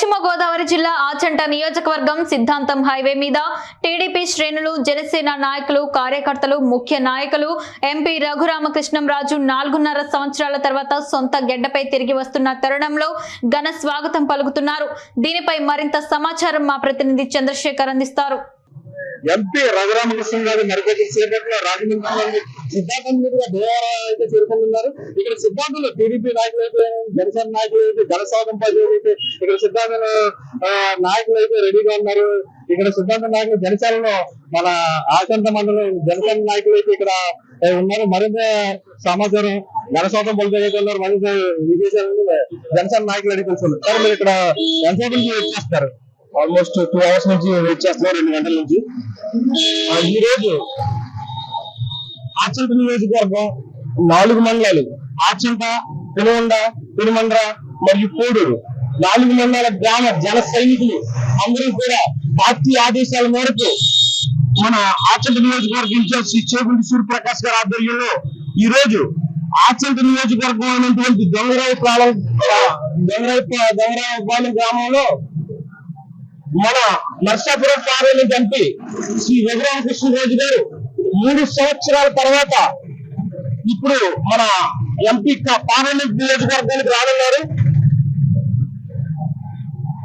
పశ్చిమ గోదావరి జిల్లా ఆచంట నియోజకవర్గం సిద్ధాంతం హైవే మీద టీడీపీ శ్రేణులు జనసేన నాయకులు కార్యకర్తలు ముఖ్య నాయకులు ఎంపీ రఘురామకృష్ణంరాజు నాలుగున్నర సంవత్సరాల తర్వాత సొంత గెడ్డపై తిరిగి వస్తున్న తరుణంలో ఘన స్వాగతం పలుకుతున్నారు. దీనిపై మరింత సమాచారం మా ప్రతినిధి చంద్రశేఖర్ అందిస్తారు. ఎంపీ రఘురామకృష్ణ గారు మరికొద్ది సేపట్లో రాజమండ్రిలోని సిద్ధాంతం మీదుగా దేవాలయం అయితే చేరుకుంటున్నారు. ఇక్కడ సిద్ధాంతంలో టీడీపీ నాయకులు అయితే జనసేన నాయకులు అయితే ఘనస్వాగం పది అయితే ఇక్కడ సిద్ధాంతం నాయకులు అయితే రెడీగా ఉన్నారు. ఇక్కడ సిద్ధాంత నాయకులు జనసేనలో మన ఆచంత మండలం జనసేన నాయకులు అయితే ఇక్కడ ఉన్నారు. మరింత సమాచారం ఘనస్వాగం పొలితే మరింత విశేషాలు జనసేన నాయకులు అడిగి తెలుసుకున్నారు సార్ మీరు ఇక్కడ జనసేన నుంచి చేస్తారు. ఆల్మోస్ట్ టూ అవర్స్ నుంచి వెయిట్ చేస్తున్నాం రెండు గంటల నుంచి. ఈ రోజు ఆచంట నియోజకవర్గం నాలుగు మండలాలు ఆచంట పెనుగొండ పెనుమండ్ర మరియు కోడూరు. నాలుగు మండలాల గ్రామ జన సైనికులు అందరూ కూడా పార్టీ ఆదేశాల మేరకు మన ఆచంట నియోజకవర్గం ఇన్ఛార్జ్ శ్రీ చేగుంటి సూర్యప్రకాష్ గారి ఆధ్వర్యంలో ఈ రోజు ఆచంట నియోజకవర్గం అయినటువంటి దొంగరావు పాలెం దొంగరావు దొంగరావు గ్రామంలో మన నర్సాపురం పార్లమెంట్ ఎంపీ శ్రీ రఘురామకృష్ణరాజు గారు మూడు సంవత్సరాల తర్వాత ఇప్పుడు మన ఎంపీ పార్లమెంట్ నియోజకవర్గానికి రానున్నారు.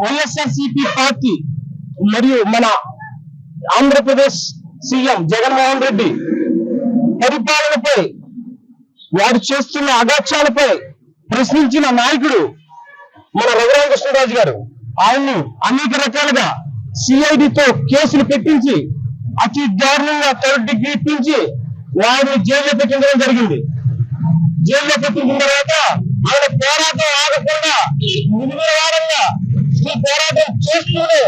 వైఎస్ఆర్సిపి పార్టీ మరియు మన ఆంధ్రప్రదేశ్ సీఎం జగన్మోహన్ రెడ్డి పరిపాలనపై వారు చేస్తున్న అగాత్యాలపై ప్రశ్నించిన నాయకుడు మన రఘురామకృష్ణరాజు గారు. ఆయన్ని అనేక రకాలుగా సిఐడితో కేసులు పెట్టించి అతి దారుణంగా థర్డ్ డిగ్రీ ఇప్పించి వారిని జైల్లో పెట్టించడం జరిగింది. జైల్లో పెట్టించిన తర్వాత ఆయన పోరాటం ఆగకుండా నిర్వివారంగా ఈ పోరాటం చేస్తూనే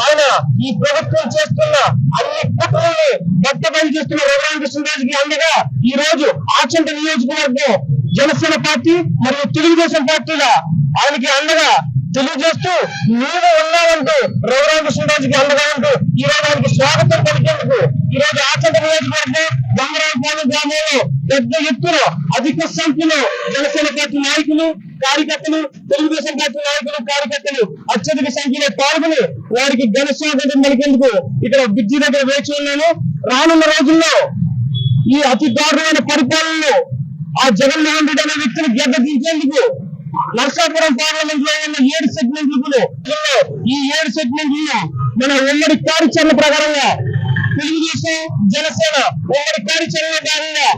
ఆయన ఈ ప్రభుత్వం చేస్తున్న అన్ని కుట్రల్ని బట్టబయలు చేస్తున్న రఘురామకృష్ణరాజుకి అండగా ఈ రోజు ఆచంట నియోజకవర్గం జనసేన పార్టీ మరియు తెలుగుదేశం పార్టీల ఆయనకి అండగా తెలియజేస్తూ నీవు ఉన్నావంటూ రఘురామకృష్ణరాజుకి అండగా ఉంటూ ఈ రోజు ఆయనకి స్వాగతం పలికేందుకు ఈ రోజు ఆచంట నియోజకవర్గం గంగరాజపాలెం గ్రామంలో పెద్ద ఎత్తున అధిక సంఖ్యలో జనసేన పార్టీ నాయకులు కార్యకర్తలు తెలుగుదేశం పార్టీ నాయకులు కార్యకర్తలు అత్యధిక సంఖ్యలో పాల్గొని వారికి ఘన స్వాగతం పలికేందుకు ఇక్కడ బ్రిడ్జి దగ్గర వేచి ఉన్నాను. రానున్న రోజుల్లో ఈ అతి దారుణమైన పరిపాలనలో ఆ జగన్మోహన్ రెడ్డి అనే వ్యక్తిని గెడ్డ దించేందుకు నర్సాపురం పార్లమెంట్లో ఉన్న ఏడు సెగ్మెంట్లు ఈ ఏడు సెగ్మెంట్లు మన ఉమ్మడి కార్యాచరణ ప్రకారంగా తెలుగుదేశం జనసేన ఉమ్మడి కార్యాచరణ భాగంగా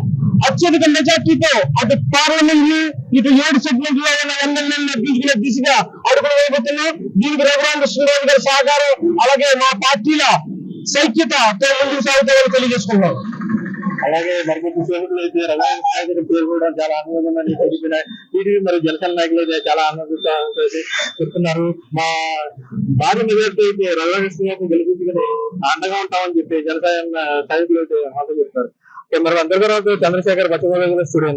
అత్యధిక మెజార్టీతో అటు పార్లమెంట్ని ఇటు ఏడు సెగ్మెంట్లో ఉన్న ఎమ్మెల్యేలను అభ్యర్థుల దిశగా అడుగులు వేయబోతున్నాం. దీనికి రఘురామకృష్ణరాజు గారి సహకారం అలాగే మా పార్టీల సైక్యతతో ముందుకు సాగుతామని తెలియజేసుకున్నాం అలాగే మరికొద్ది సేవకులు అయితే రఘురామ నాయకుడి పేరు కూడా చాలా ఆనందంగా టీడీపీ టీడీపీ మరియు జనసేన నాయకులు అయితే చాలా ఆనందంతో చెప్తున్నారు. మా భారీ మెజార్టీ అయితే రఘురామకృష్ణ గారిని గెలిపించుకుని అండగా ఉంటామని చెప్పి జనసేన సైనికులు అయితే మాట చెప్తారు. మరి అందరి తర్వాత చంద్రశేఖర్ పశ్చిమ స్టూడియో